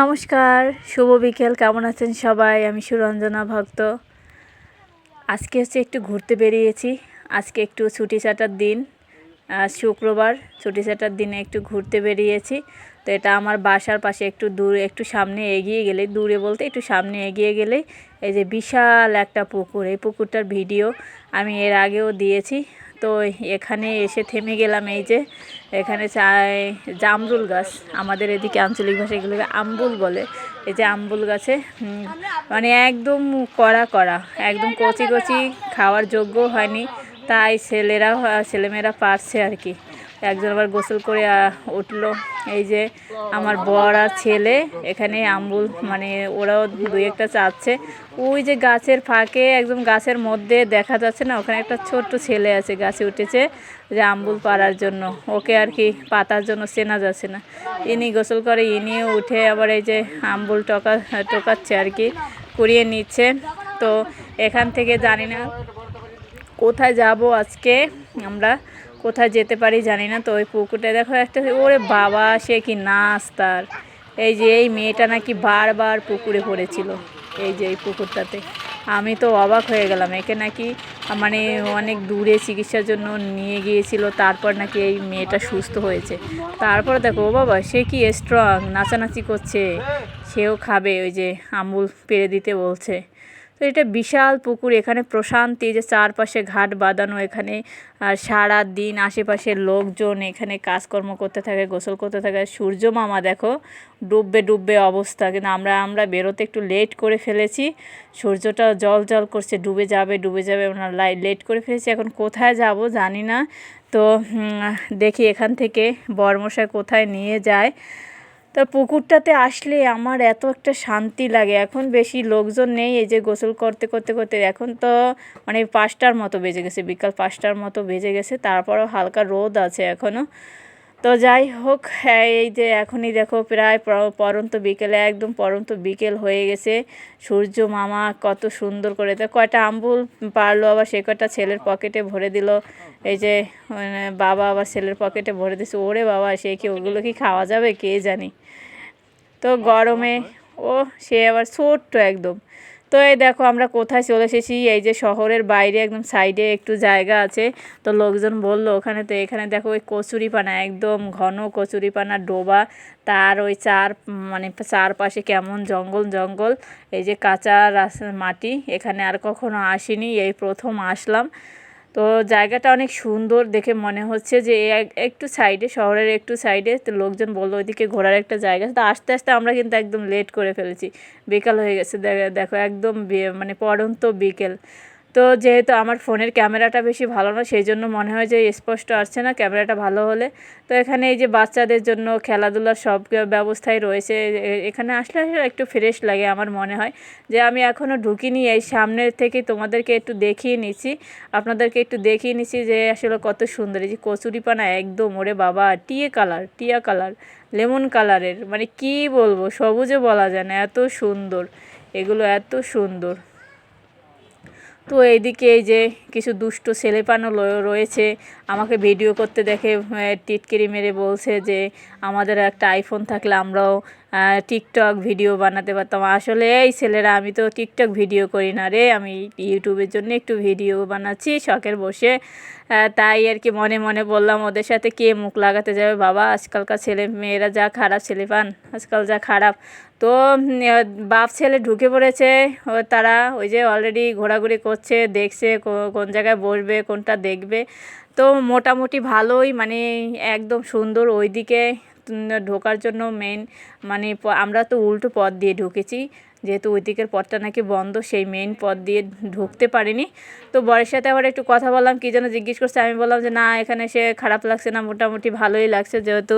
নমস্কার, শুভ বিকেল, কেমন আছেন সবাই? আমি সুরঞ্জনা ভক্ত। আজকে হচ্ছে একটু ঘুরতে বেরিয়েছি। আজকে একটু ছুটি ছাটার দিন। শুক্রবার, ছুটি ছাটার দিনে একটু ঘুরতে বেরিয়েছি। তো এটা আমার বাসার পাশে একটু দূরে, একটু সামনে এগিয়ে গেলে দূরে বলতে একটু সামনে এগিয়ে গেলে এই যে বিশাল একটা পুকুর, এই পুকুরটার ভিডিও আমি এর আগেও দিয়েছি। তো এখানে এসে থেমে গেলাম এই যে, এখানে চাই জামরুল গাছ, আমাদের এদিকে আঞ্চলিক ভাষায় এগুলোকে আম্বুল বলে। এই যে আম্বুল গাছে মানে একদম কড়া কড়া, একদম কচি কচি খাওয়ার যোগ্য হয়নি, তাই ছেলেরা ছেলেমেয়েরা পারছে আর কি। একজন আবার গোসল করে উঠল। এই যে আমার বর আর ছেলে, এখানে আম্বুল মানে ওরাও দুই একটা চাচ্ছে। ওই যে গাছের ফাঁকে, একদম গাছের মধ্যে দেখা যাচ্ছে না, ওখানে একটা ছোট্ট ছেলে আছে, গাছে উঠেছে যে আম্বুল পাড়ার জন্য। ওকে আর কি পাতার জন্য চেনা যাচ্ছে না। ইনি গোসল করে ইনিও উঠে আবার এই যে আম্বুল টকা, টোকাচ্ছে আর কি, কুড়িয়ে নিচ্ছে। তো এখান থেকে জানি না কোথায় যাব আজকে আমরা। কোথায় যেতে পারি জানি না, তো ওই পুকুরটা দেখো একটা ওরে বাবা, সে কি নাচ তার। এই যে এই মেয়েটা নাকি বারবার পুকুরে পড়েছিল, এই যে এই পুকুরটাতে। আমি তো অবাক হয়ে গেলাম, একে নাকি মানে অনেক দূরে চিকিৎসার জন্য নিয়ে গিয়েছিল, তারপর নাকি এই মেয়েটা সুস্থ হয়েছে। তারপর দেখো, ও বাবা, সে কি স্ট্রং নাচানাচি করছে, সেও খাবে, ওই যে আমুল পেরে দিতে বলছে। তো এটা বিশাল পুকুর, এখানে প্রশান্তি, যে চারপাশে ঘাট বাঁধানো এখানে। আর সারা দিন আশেপাশের লোকজন এখানে কাজকর্ম করতে থাকে, গোসল করতে থাকে। সূর্য মামা দেখো, ডুববে ডুববে অবস্থা। কিন্তু আমরা আমরা বেরোতে একটু লেট করে ফেলেছি। সূর্যটা জল জল করছে, ডুবে যাবে ডুবে যাবে। আমরা লেট করে ফেলেছি। এখন কোথায় যাব জানি না। তো দেখি এখান থেকে বর্মশাই কোথায় নিয়ে যায়। তো পুকুরটাতে আসলে আমার এত একটা শান্তি লাগে। এখন বেশি লোকজন নেই, এই যে গোসল করতে করতে করতে। এখন তো মানে পাঁচটার মতো বেজে গেছে, বিকাল পাঁচটার মতো বেজে গেছে, তারপরও হালকা রোদ আছে এখনও তো যাই হোক হ্যাঁ, এই যে এখনই দেখো প্রায় পরন্ত বিকেলে একদম পরন্ত বিকেল হয়ে গেছে। সূর্য মামা কত সুন্দর করে তো কয়টা আম্বুল পারল আবার সে কয়টা ছেলের পকেটে ভরে দিল। এই যে বাবা আবার ছেলের পকেটে ভরে দিছে ওরে বাবা সে কি ওগুলো কি খাওয়া যাবে কে জানি। তো গরমে ও সে আবার ছোট্ট একদম। তো এই দেখো আমরা কোথায় চলে এসেছি? এই যে শহরের বাইরে একদম সাইডে একটু জায়গা আছে। তো লোকজন বলল ওখানে তো এখানে দেখো ওই কচুরিপানা, একদম ঘন কচুরিপানা ডোবা। তার ওই চার মানে চারপাশে কেমন জঙ্গল জঙ্গল। এই যে কাঁচা মাটি। এখানে আর কখনো আসিনি, এই প্রথম আসলাম। তো জায়গাটা অনেক সুন্দর দেখে মনে হচ্ছে যে এক- একটু সাইডে শহরের একটু সাইডে তো লোকজন বলল ওইদিকে ঘোরার একটা জায়গা তো আস্তে আস্তে আমরা কিন্তু একদম লেট করে ফেলেছি। বিকাল হয়ে গেছে। দেখো একদম মানে পড়ন্ত বিকেল। তো যেহেতু আমার ফোনের ক্যামেরাটা বেশি ভালো না, সেই জন্য মনে হয় যে স্পষ্ট আসছে না ক্যামেরাটা ভালো হলে। তো এখানে এই যে বাচ্চাদের জন্য খেলাধুলার সব ব্যবস্থাই রয়েছে। এখানে আসলে আসলে একটু ফ্রেশ লাগে আমার মনে হয়। যে আমি এখনও ঢুকিনি, এই সামনের থেকে তোমাদেরকে একটু দেখিয়ে নিচ্ছি। আপনাদেরকে একটু দেখিয়ে নিচ্ছি যে আসলে কত সুন্দর। এই যে কচুরিপানা একদম, ওরে বাবা, টিয়ে কালার, টিয়া কালার, লেমন কালারের। মানে কি বলব, সবুজে বলা যায় না, এত সুন্দর। এগুলো এত সুন্দর। তো এইদিকে এই যে কিছু দুষ্ট ছেলেপানও রয়েছে। আমাকে ভিডিও করতে দেখে টিটকিরি মেরে বলছে যে, আমাদের একটা আইফোন থাকলে আমরাও টিকটক ভিডিও বানাতে পারতাম। আসলে এই ছেলেরা, আমি তো টিকটক ভিডিও করি না রে। আমি ইউটিউবের জন্য একটু ভিডিও বানাচ্ছি, শখের বসে। তাই আর কি মনে মনে বললাম, ওদের সাথে কে মুখ লাগাতে যাবে? বাবা, আজকালকার ছেলে মেয়েরা যা খারাপ, ছেলে পান, আজকাল যা খারাপ। তো বাপ ছেলে ঢুকে পড়েছে। তারা ওই যে অলরেডি ঘোরাঘুরি করছে, দেখছে কোন জায়গায় বসবে, কোনটা দেখবে। তো মোটামুটি ভালোই মানে একদম সুন্দর ওইদিকে ঢোকার জন্য মেন মানে আমরা তো উল্টো পথ দিয়ে ঢুকেছি। যেহেতু ওই দিকের পথটা নাকি বন্ধ, সেই মেন পথ দিয়ে ঢুকতে পারিনি। তো বরের সাথে আবার একটু কথা বললাম, কী যেন জিজ্ঞেস করছে, আমি বললাম যে, না, এখানে সে খারাপ লাগছে না, মোটামুটি ভালোই লাগছে। যেহেতু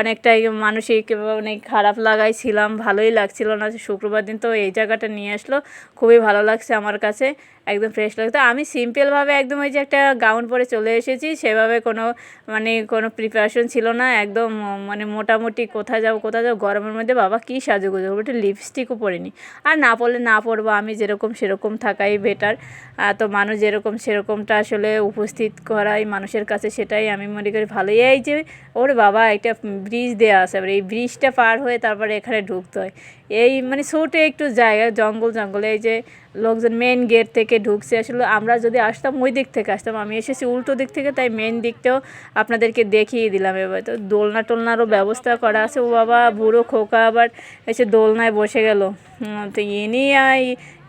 অনেকটাই মানসিক অনেক খারাপ লাগাই ছিলাম, ভালোই লাগছিল না। শুক্রবার দিন তো এই জায়গাটা নিয়ে আসলো, খুবই ভালো লাগছে আমার কাছে, একদম ফ্রেশ লাগছে। তো আমি সিম্পলভাবে একদম ওই যে একটা গাউন পরে চলে এসেছি, সেভাবে কোনো মানে কোনো প্রিপারেশন ছিল না, একদম মানে মোটামুটি কোথায় যাব কোথায় যাব, গরমের মধ্যে বাবা কী সাজুগুজু একটু লিপস্টিকও পরিনি। আর না পড়লে না পড়ব, আমি যেরকম সেরকম থাকাই বেটার তো মানুষ যেরকম সেরকমটা আসলে উপস্থিত করাই মানুষের কাছে সেটাই আমি মনে করি ভালোই এই যে ওর বাবা একটা ব্রিজ দেওয়া আছে, এবার এই ব্রিজটা পার হয়ে তারপরে এখানে ঢুকতে হয়। এই মানে ছোটো একটু জায়গা, জঙ্গল, জঙ্গলে, এই যে লোকজন মেন গেট থেকে ঢুকছে। আসলে আমরা যদি আসতাম ওই দিক থেকে আসতাম, আমি এসেছি উল্টো দিক থেকে, তাই মেন দিকটাও আপনাদেরকে দেখিয়ে দিলাম এবার। তো দোলনা টোলনারও ব্যবস্থা করা আছে। ও বাবা, বুড়ো খোকা আবার এসে দোলনায় বসে গেল। তো ইনি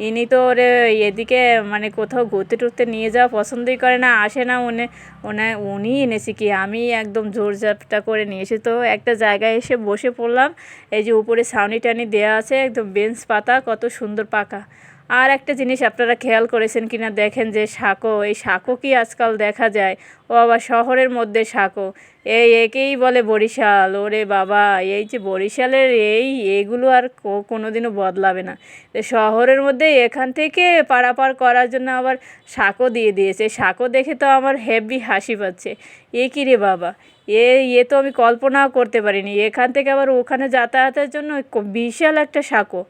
ইনি তো ওরে এদিকে মানে কোথাও ঘুরতে টুরতে নিয়ে যাওয়া পছন্দই করে না, আসে না উনি। ওনা উনি এনেছি কি? আমি একদম জোরজাপটা করে নিয়ে এসে তো একটা জায়গায় এসে বসে পড়লাম। এই যে উপরে ছাউনি টানি দেওয়া আছে, একদম বেঞ্চ পাতা, কত সুন্দর পাকা। আর একটা জিনিস আপনারা খেয়াল করেছেন কিনা, দেখেন যে সাঁকো এই সাঁকো কি আজকাল দেখা যায়? ও আবার শহরের মধ্যে সাঁকো এই একেই বলে বরিশাল, ওরে বাবা! এই যে বরিশালের এই এগুলো আর কো- কোনোদিনও বদলাবে না। শহরের মধ্যে এখান থেকে পারাপার করার জন্য আবার সাঁকো দিয়ে দিয়েছে। সাঁকো দেখে তো আমার হেভি হাসি পাচ্ছে। এ কী রে বাবা! এ এ তো আমি কল্পনাও করতে পারিনি। এখান থেকে আবার ওখানে যাতায়াতের জন্য বিশাল একটা সাঁকো।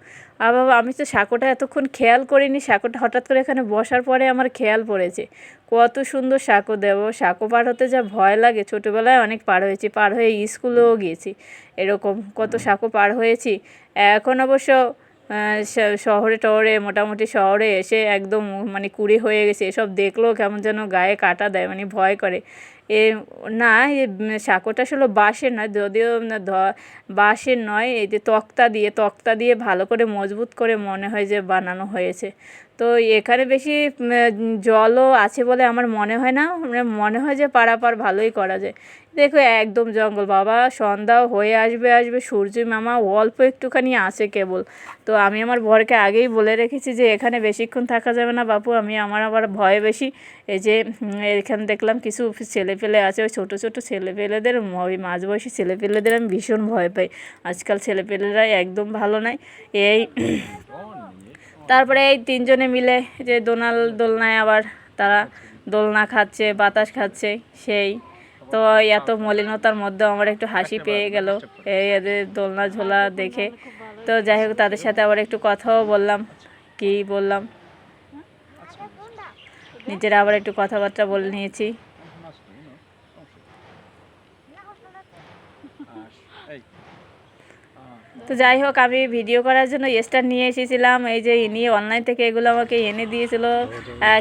আর বাবা আমি তো সাঁকোটা এতক্ষণ খেয়াল করিনি, সাঁকোটা হঠাৎ করে এখানে বসার পরে আমার খেয়াল পড়েছে। কত সুন্দর সাঁকো দেবো, সাঁকো পার হতে যা ভয় লাগে। ছোটোবেলায় অনেক পার হয়েছি, পার হয়ে স্কুলেও গিয়েছি। এরকম কত সাঁকো পার হয়েছি। এখন অবশ্য শহরে টহরে মোটামুটি শহরে এসে একদম মানে কুড়ি হয়ে গেছে। এসব দেখলেও কেমন যেন গায়ে কাটা দেয় মানে ভয় করে। এ, না, এ সাঁকোটা আসলে বাঁশের নয়, যদিও বাঁশের নয়, এই যে তক্তা দিয়ে তক্তা দিয়ে ভালো করে মজবুত করে মনে হয় যে বানানো হয়েছে। তো এখানে বেশি জলও আছে বলে আমার মনে হয় না। মানে মনে হয় যে পারাপার ভালোই করা যায়। দেখো একদম জঙ্গল, বাবা সন্ধ্যাও হয়ে আসবে আসবে। সূর্য মামা অল্প একটুখানি আছে কেবল। তো আমি আমার বরকে আগেই বলে রেখেছি যে এখানে বেশিক্ষণ থাকা যাবে না বাপু, আমি আমার আবার ভয় বেশি এই যে এখানে দেখলাম কিছু ছেলে পেলে আছে, ওই ছোটো ছোটো ছেলে পেলেদের ওই মাঝবয়সী ছেলে পেলেদের আমি ভীষণ ভয় পাই। আজকাল ছেলে পেলেরা একদম ভালো নয় এই তারপরে এই তিনজনে মিলে যে দোনাল দোলনায় আবার তারা দোলনা খাচ্ছে বাতাস খাচ্ছে সেই। তো এত মলিনতার মধ্যেও আমার একটু হাসি পেয়ে গেল এই এদের দোলনা ঝোলা দেখে। তো যাই হোক তাদের সাথে আবার একটু কথাও বললাম কি বললাম? নিজেরা আবার একটু কথাবার্তা বলে নিয়েছি। তো যাই হোক, আমি ভিডিও করার জন্য স্টার নিয়ে এসেছিলাম। এই যে ইনি অনলাইন থেকে এগুলো আমাকে এনে দিয়েছিল।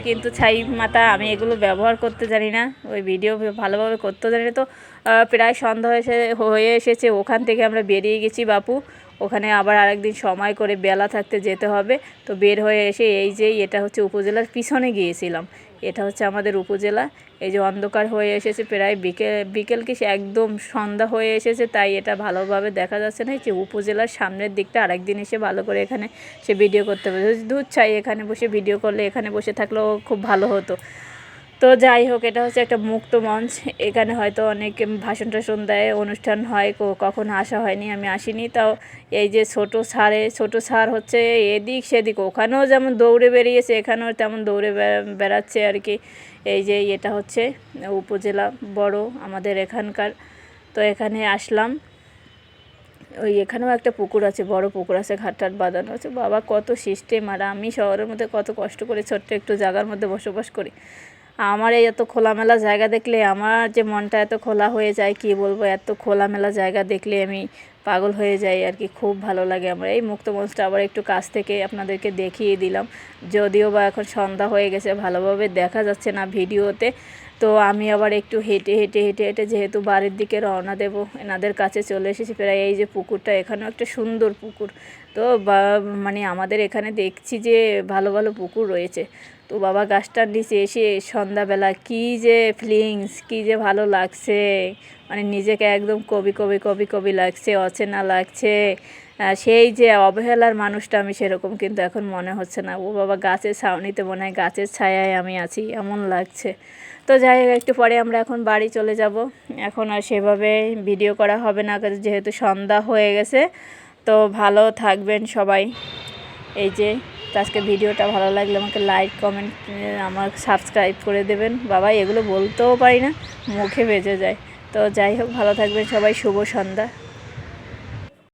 কিন্তু ছাই মাথা আমি এগুলো ব্যবহার করতে জানি না। ওই ভিডিও ভালোভাবে করতে জানি তো প্রায় সন্ধ্যা এসে হয়ে এসেছে। ওখান থেকে আমরা বেরিয়ে গেছি বাপু। ওখানে আবার আরেকদিন সময় করে বেলা থাকতে যেতে হবে। তো বের হয়ে এসে এই যে এটা হচ্ছে উপজেলার পিছনে গিয়েছিলাম। এটা হচ্ছে আমাদের উপজেলা। এই যে অন্ধকার হয়ে এসেছে প্রায় বিকেল বিকেল কি একদম সন্ধ্যা হয়ে এসেছে, তাই এটা ভালোভাবে দেখা যাচ্ছে না। যে উপজেলার সামনের দিকটা আরেকদিন এসে ভালো করে এখানে সে ভিডিও করতে পারে দুধ চাই এখানে বসে ভিডিও করলে, এখানে বসে থাকলেও খুব ভালো হতো। তো যাই হোক, এটা হচ্ছে একটা মুক্ত মঞ্চ। এখানে হয়তো অনেক ভাষণ টাষণ দেয়, অনুষ্ঠান হয় কখনো আসা হয়নি, আমি আসিনি। তাও এই যে ছোট সারে, ছোট সার হচ্ছে এদিক সেদিক, ওখানেও যেমন দৌড়ে বেরিয়েছে, এখানেও তেমন দৌড়ে বেড়া- বেড়াচ্ছে আর কি। এই যে এটা হচ্ছে উপজেলা বড় আমাদের এখানকার। তো এখানে আসলাম। ওই এখানেও একটা পুকুর আছে, বড় পুকুর আছে ঘাট টাট বাঁধানো আছে। বাবা, কত সিস্টেম, আর আমি শহরের মধ্যে কত কষ্ট করে ছোট্ট একটু জায়গার মধ্যে বসবাস করি। আমার এই এত খোলামেলা জায়গা দেখলে আমার যে মনটা এত খোলা হয়ে যায়, কি বলব? এত খোলামেলা জায়গা দেখলে আমি পাগল হয়ে যাই আর কি। খুব ভালো লাগে আমার। এই মুক্ত মঞ্চটা আবার একটু কাছ থেকে আপনাদেরকে দেখিয়ে দিলাম। যদিও বা এখন সন্ধ্যা হয়ে গেছে, ভালোভাবে দেখা যাচ্ছে না ভিডিওতে। তো আমি আবার একটু হেঁটে হেঁটে হেঁটে হেঁটে যেহেতু বাড়ির দিকে রওনা দেবো, এনাদের কাছে চলে এসেছি প্রায়। এই যে পুকুরটা, এখানেও একটা সুন্দর পুকুর। তো মানে আমাদের এখানে দেখছি যে ভালো ভালো পুকুর রয়েছে। তো বাবা গাছটার নিচে এসে সন্ধ্যাবেলা কী যে ফিলিংস কী যে ভালো লাগছে। মানে নিজেকে একদম কবি কবি কবি কবি লাগছে, অচেনা লাগছে। সেই যে অবহেলার মানুষটা আমি সেরকম কিন্তু এখন মনে হচ্ছে না। ও বাবা গাছের ছাউনিতে মনে হয় গাছের ছায়ায় আমি আছি, এমন লাগছে। তো যাই হোক, একটু পরে আমরা এখন বাড়ি চলে যাব। এখন আর সেভাবে ভিডিও করা হবে না যেহেতু সন্ধ্যা হয়ে গেছে, তো ভালো থাকবেন সবাই। এই যে তো আজকে ভিডিওটা ভালো লাগলে আমাকে লাইক কমেন্ট আমার সাবস্ক্রাইব করে দেবেন। বাবা, এগুলো বলতেও পারি না, মুখে বেজে যায়। তো যাই হোক, ভালো থাকবেন সবাই, শুভ সন্ধ্যা।